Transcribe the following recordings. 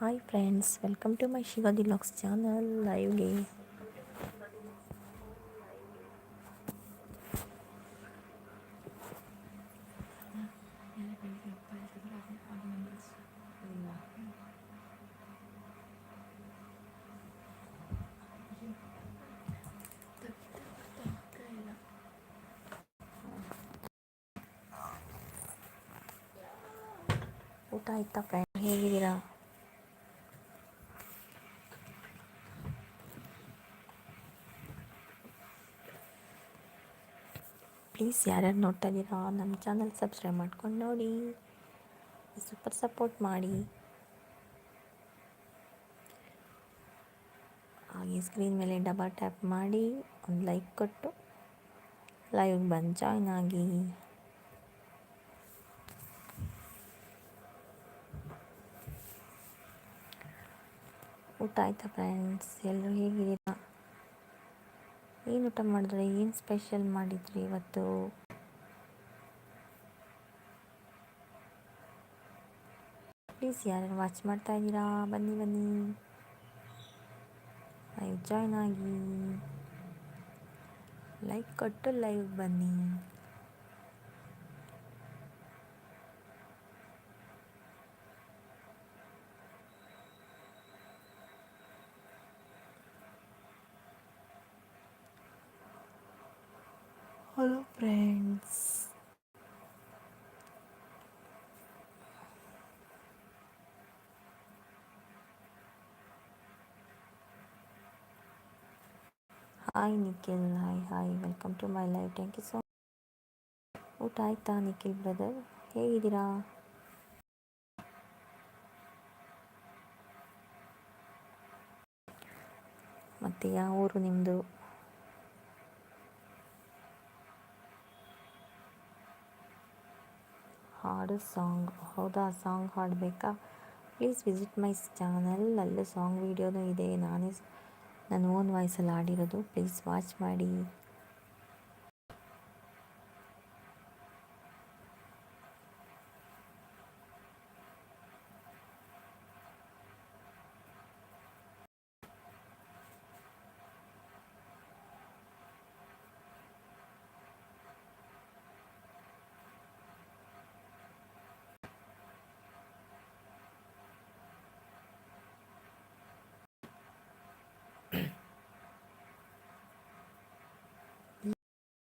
Hi friends welcome to my Shivadi locks channel ಲೈವ್ಗೆ ಊಟ ಆಯ್ತಾ friend ಹೇಗಿದ್ದೀರಾ? ಪ್ಲೀಸ್ ಯಾರ್ಯಾರು ನೋಡ್ತಾ ಇದ್ದೀರಾ ನಮ್ಮ ಚಾನಲ್ ಸಬ್ಸ್ಕ್ರೈಬ್ ಮಾಡ್ಕೊಂಡು ನೋಡಿ. ಸೂಪರ್ ಸಪೋರ್ಟ್ ಮಾಡಿ. ಹಾಗೆ ಸ್ಕ್ರೀನ್ ಮೇಲೆ ಡಬಲ್ ಟ್ಯಾಪ್ ಮಾಡಿ, ಒಂದು ಲೈಕ್ ಕೊಟ್ಟು ಲೈವ್ಗೆ ಬಂದು ಜಾಯ್ನ್ ಆಗಿ. ಊಟ ಆಯ್ತಾ ಫ್ರೆಂಡ್ಸ್ ಎಲ್ಲರೂ ಹೇಗಿದ್ದೀರಾ? ಏನು ಊಟ ಮಾಡಿದ್ರೆ? ಏನು ಸ್ಪೆಷಲ್ ಮಾಡಿದ್ರಿ ಇವತ್ತು? ಪ್ಲೀಸ್ ಯಾರು ವಾಚ್ ಮಾಡ್ತಾ ಇದ್ದೀರಾ? ಬನ್ನಿ ಬನ್ನಿ. ಲೈವ್ ಜಾಯ್ನ್ ಆಗಿ. ಲೈಕ್ ಕೊಟ್ಟು ಲೈವ್ ಬನ್ನಿ hello friends hi Nikhil hi hi welcome to my life thank you so ಊಟ ಆಯ್ತಾ ನಿಖಿಲ್ ಬ್ರದರ್ ಹೇಗಿದ್ದೀರಾ ಮತ್ತು ಯಾವ ಊರು ನಿಮ್ಮದು ಹಾಡು ಸಾಂಗ್. ಹೌದಾ? ಸಾಂಗ್ ಹಾಡಬೇಕಾ? ಪ್ಲೀಸ್ ವಿಸಿಟ್ ಮೈ ಚಾನಲ್ ಅಲ್ಲೂ ಸಾಂಗ್ ವೀಡಿಯೋನೂ ಇದೆ. ನಾನೇ ನನ್ನ ಓನ್ ವಾಯ್ಸಲ್ಲಿ ಹಾಡಿರೋದು ಪ್ಲೀಸ್ ವಾಚ್ ಮಾಡಿ.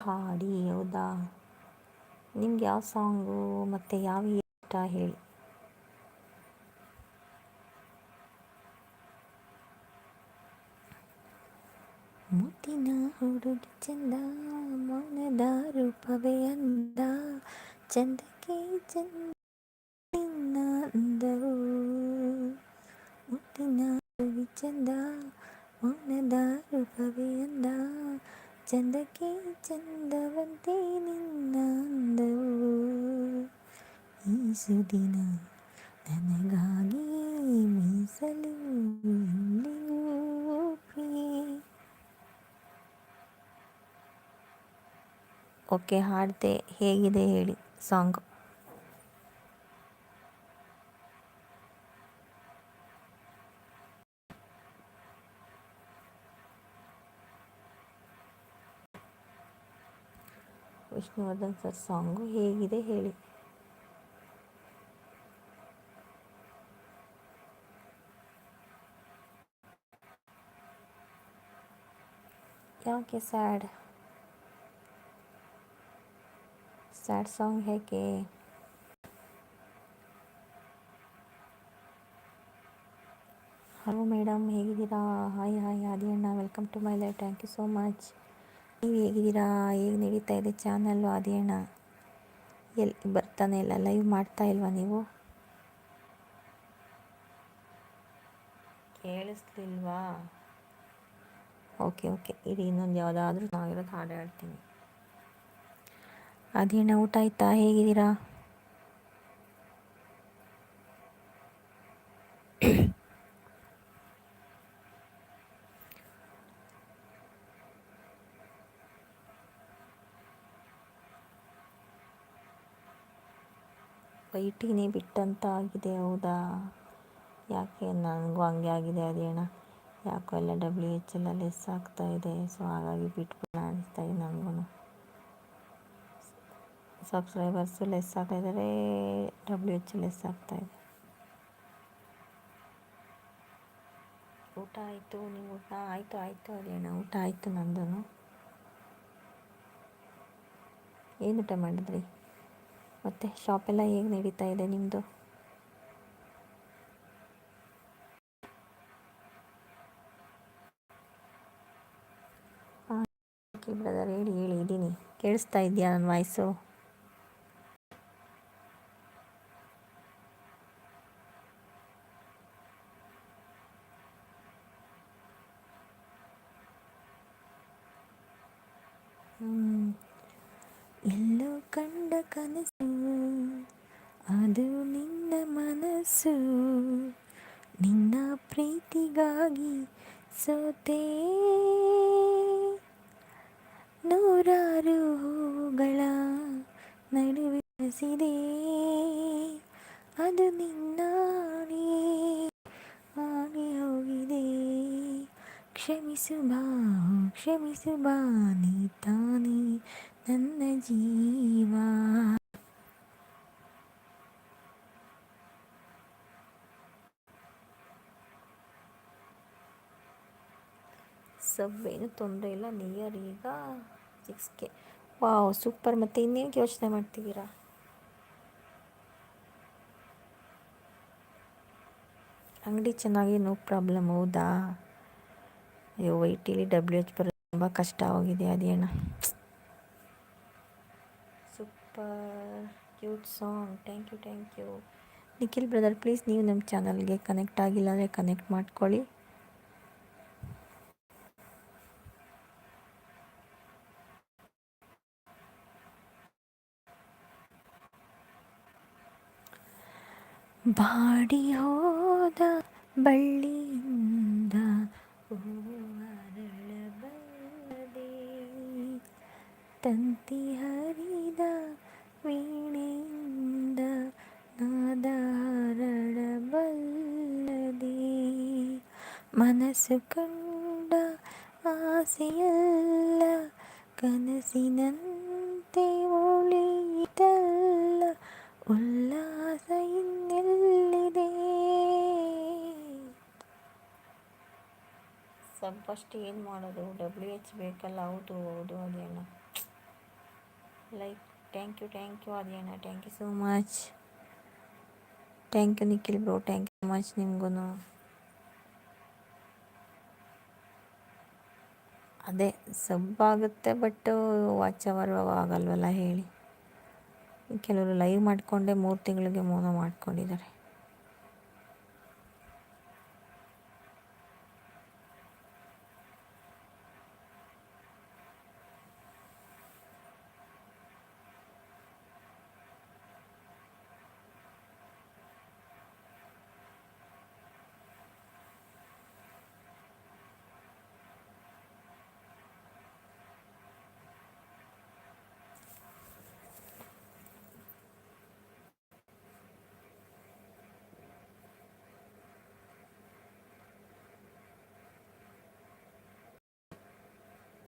ಹಾಡಿ, ಹೌದಾ? ನಿಮ್ಗೆ ಯಾವ ಸಾಂಗು ಮತ್ತು ಯಾವ ಇಷ್ಟ ಹೇಳಿ? ಮುತ್ತಿನ ಹುಡುಗಿ ಚಂದ, ಮೌನದ ರೂಪವೇ ಅಂದ. ಚಂದಕ್ಕೆ ಚಂದ ಅಂದವು ಮುತ್ತಿನ ಹುಡುಗಿ ಚಂದ, ಮೌನದ ರೂಪವೇ ಅಂದ. ಚಂದಕ್ಕೆ ಚಂದವಂತೆ ನಿನ್ನ ಅಂದವು ಈ ಸುದಿನ ನನಗಾಗಿ ಮೀಸಲು ಓಕೆ ಹಾಡ್ತೆ ಹೇಗಿದೆ ಹೇಳಿ ಸಾಂಗ್ ವಿಷ್ಣುವರ್ಧನ್ ಸರ್ ಸಾಂಗು ಹೇಗಿದೆ ಹೇಳಿ. ಯಾಕೆ ಸ್ಯಾಡ್ ಸ್ಯಾಡ್ ಸಾಂಗ್ ಹೇಗೆ? ಹಲೋ ಮೇಡಮ್ ಹೇಗಿದ್ದೀರಾ? ಹಾಯ್ ಹಾಯ್ ಆದಿ ಅಣ್ಣ welcome to my life thank you so much ನೀವು ಹೇಗಿದ್ದೀರಾ? ಹೇಗೆ ನಡೀತಾ ಇದೆ ಚಾನಲ್ಲು ಅದೇಣ ಎಲ್ಲಿ ಬರ್ತಾನೆ ಇಲ್ಲ ಲೈವ್ ಮಾಡ್ತಾ ಇಲ್ವಾ ನೀವು? ಕೇಳಿಸ್ಲಿಲ್ವಾ? ಓಕೆ ಓಕೆ ಇದು ಇನ್ನೊಂದು ಯಾವುದಾದ್ರೂ ನಾವಿರೋದು ಹಾಡು ಹೇಳ್ತೀನಿ. ಅದೇಣ ಊಟ ಆಯ್ತಾ? ಹೇಗಿದ್ದೀರಾ? ವೈಟಿನೇ ಬಿಟ್ಟಂತ ಆಗಿದೆ ಹೌದಾ? ಯಾಕೆ ನನಗೂ ಹಂಗೆ ಆಗಿದೆ ಅದೇಣ ಯಾಕೋ ಎಲ್ಲ ಡಬ್ಲ್ಯೂ ಎಚ್ ಎಲ್ಲ ಲೆಸ್ ಆಗ್ತಾ ಇದೆ ಸೊ ಹಾಗಾಗಿ ಬಿಟ್ಬಿಡೋಣ ಅನಿಸ್ತಾ ಇದೆ ನನಗೂ. ಸಬ್ಸ್ಕ್ರೈಬರ್ಸು ಲೆಸ್ ಆಗ್ತಾ ಇದ್ದಾರೆ ಡಬ್ಲ್ಯೂ ಎಚ್ ಲೆಸ್ ಆಗ್ತಾ ಇದೆ. ಊಟ ಆಯಿತು, ನೀವು ಊಟ? ಆಯಿತು ಆಯಿತು ಅದೇಣ ಊಟ ಆಯಿತು ನಂದು ಏನು ಊಟ ಮಾಡಿದ್ರಿ? ಮತ್ತು ಶಾಪೆಲ್ಲ ಹೇಗೆ ನಡೀತಾ ಇದೆ ನಿಮ್ಮದು ಬ್ರದರ್ ಹೇಳಿ ಹೇಳಿ, ಇದ್ದೀನಿ. ಕೇಳಿಸ್ತಾ ಇದೆಯಾ ನನ್ನ ವಾಯ್ಸು ಎಲ್ಲೋ ಕಂಡ ಕನಸು ಅದು ನಿನ್ನ ಮನಸ್ಸು. ನಿನ್ನ ಪ್ರೀತಿಗಾಗಿ ಸೋತೆ. ನೂರಾರು ಹೂಗಳ ನಡುವೆ ಅದು ನಿನ್ನ ಆಗಿ ಹೋಗಿದೆ. ಕ್ಷಮಿಸು ಬಾ ಕ್ಷಮಿಸು ಬಾ ನೀ ತಾನೇ ನನ್ನ ಜೀವ ಸಬ್ ಏನು ತೊಂದರೆ ಇಲ್ಲ ನಿಯರ್ ಈಗ ಸಿಕ್ಸ್ ಕೆ ವಾವ್ ಸೂಪರ್ ಮತ್ತು ಇನ್ನೇನು ಯೋಚನೆ ಮಾಡ್ತಿದ್ದೀರಾ? ಅಂಗಡಿ ಚೆನ್ನಾಗಿ ನೋ ಪ್ರಾಬ್ಲಮ್ ಹೌದಾ? ಅಯ್ಯೋ ವೈಟಿಲಿ ಡಬ್ಲ್ಯೂ ಎಚ್ ಬರೋದು ತುಂಬ ಕಷ್ಟ ಆಗಿದೆ ಅದೇನ? Super cute song thank you thank you Nikhil brother please ನೀವು ನಮ್ಮ ಚಾನಲ್ಗೆ ಕನೆಕ್ಟ್ ಆಗಿಲ್ಲ ಅಂದರೆ ಕನೆಕ್ಟ್ ಮಾಡ್ಕೊಳ್ಳಿ. ಬಾಡಿ ಹೋದ ಬಳ್ಳಿಯಿಂದ ಹೂವರಳಬಲ್ಲದೆ ತಂತಿ ಹರಿದ ವೀಣೆಯಿಂದ ನಾದ ಹರಡಬಲ್ಲದೆ ಮನಸ್ಸು ಕಂಡ ಆಸೆಯಲ್ಲ ಕನಸಿನಂತೆ ಫಸ್ಟ್ ಏನು ಮಾಡೋದು? ಡಬ್ಲ್ಯೂ ಎಚ್ ಬೇಕಲ್ಲ, ಹೌದು ಹೌದು, ಅದೇನ. Like thank you thank you ಅದೇನ. Thank you so much thank you Nikhil bro thank you much ನಿಮಗೂ ಅದೇ, ಸಬ್ ಆಗುತ್ತೆ ಬಟ್ ವಾಚ್ ಅವರ್ ಆಗಲ್ವಲ್ಲ ಹೇಳಿ. ಕೆಲವರು ಲೈವ್ ಮಾಡಿಕೊಂಡೆ ಮೂರು ತಿಂಗಳಿಗೆ ಮೌನ ಮಾಡ್ಕೊಂಡಿದ್ದಾರೆ.